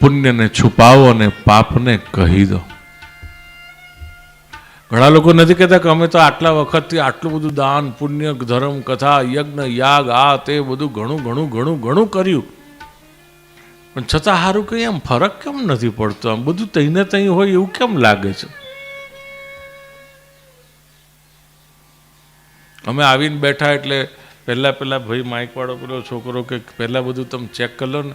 પુણ્યને છુપાવો અને પાપને કહી દો. ઘણા લોકો નથી કહેતા કે અમે તો આટલા વખતથી આટલું બધું દાન, પુણ્ય, ધર્મ, કથા, યજ્ઞ, યાગ, આ તે બધું ઘણું ઘણું ઘણું ઘણું કર્યું. પણ છતાં સારું કંઈ આમ ફરક કેમ નથી પડતો? આમ બધું તઈને તહીં હોય એવું કેમ લાગે છે? અમે આવીને બેઠા એટલે પહેલાં પહેલાં ભાઈ માઇકવાળો પેલો છોકરો કે પહેલાં બધું તમે ચેક કરી લો ને.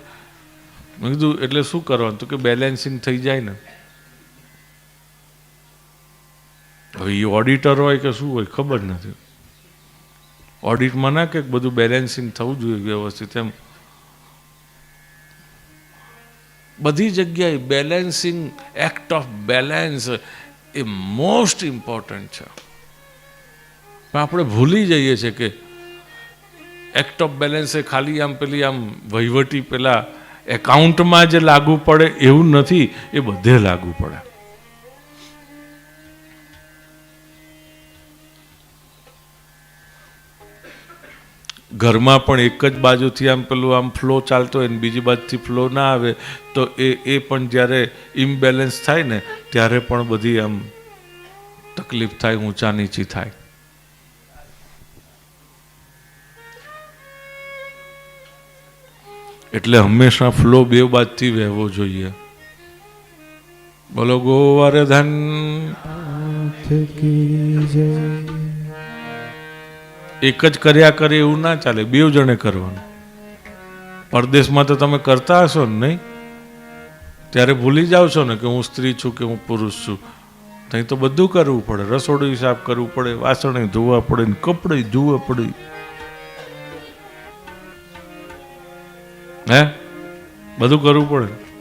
મેં કીધું, એટલે શું કરવાનું? તો કે બેલેન્સિંગ થઈ જાય ને. હવે એ ઓડિટર હોય કે શું હોય, ખબર નથી. ઓડિટમાં ના કે બધું બેલેન્સિંગ થવું જોઈએ વ્યવસ્થિત એમ. બધી જગ્યાએ બેલેન્સિંગ એક્ટ ઓફ બેલેન્સ એ મોસ્ટ ઇમ્પોર્ટન્ટ છે. પણ આપણે ભૂલી જઈએ છીએ કે એક્ટ ઓફ બેલેન્સ એ ખાલી આમ પેલી આમ વહીવટી પેલા એકાઉન્ટમાં જે લાગુ પડે એવું નથી, એ બધે લાગુ પડે. ઘરમાં પણ એક જ બાજુથી આમ પેલું આમ ફ્લો ચાલતો હોય ને બીજી બાજુથી ફ્લો ના આવે, તો એ એ પણ જ્યારે ઇમ્બેલેન્સ થાય ને, ત્યારે પણ બધી આમ તકલીફ થાય ઊંચા નીચી થાય. એટલે હંમેશા ફ્લો બે બાજથી વહેવો જોઈએ. બોલો ગોવર્ધન. એક જ કર્યા કરે એવું ના ચાલે બે જણે કરવાનું. પરદેશમાં તો તમે કરતા હશો ને નહીં? ત્યારે ભૂલી જાઓ છો ને કે હું સ્ત્રી છું કે હું પુરુષ છું. ત્યાં તો બધું કરવું પડે રસોડું સાફ કરવું પડે વાસણ ધોવા પડે ને કપડે ધોવા પડે. હે? બધું કરવું પડે.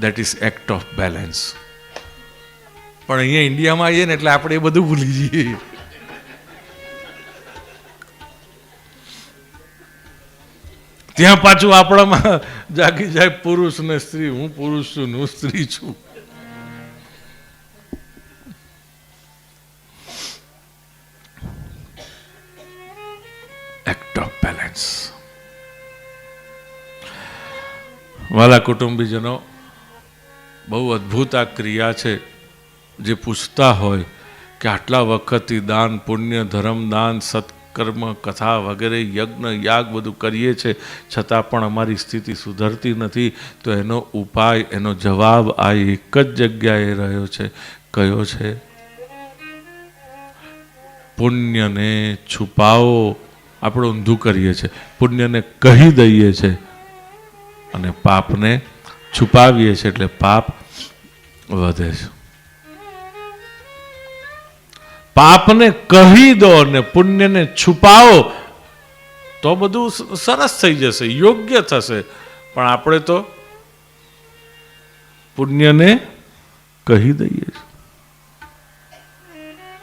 That is act of balance પણ અહીંયા ઇન્ડિયામાં આવીએ ને એટલે આપણે એ બધું ભૂલી જઈએ. ત્યાં પાછું આપણામાં જાગી જાય પુરુષ ને સ્ત્રી. હું પુરુષ છું, હું સ્ત્રી છું. બેલેન્સ વાલા કુટુંબીજનો બહુ અદ્ભુત આ ક્રિયા છે, જે પૂછતા હોય કે આટલા વખતથી દાન, પુણ્ય, ધર્મ, દાન, સત્કર્મ, કથા વગેરે, યજ્ઞ, યાગ બધું કરીએ છે, છતાં પણ અમારી સ્થિતિ સુધરતી નથી, તો એનો ઉપાય, એનો જવાબ આ એક જ જગ્યાએ રહ્યો છે. કયો છે? પુણ્યને છુપાવો. આપણે ઊંધું કરીએ છીએ. પુણ્યને કહી દઈએ છીએ અને પાપને છુપાવીએ છીએ એટલે પાપ વધે છે. પાપને કહી દો અને પુણ્યને છુપાવો તો બધું સરસ થઈ જશે, યોગ્ય થશે. પણ આપણે તો પુણ્યને કહી દઈએ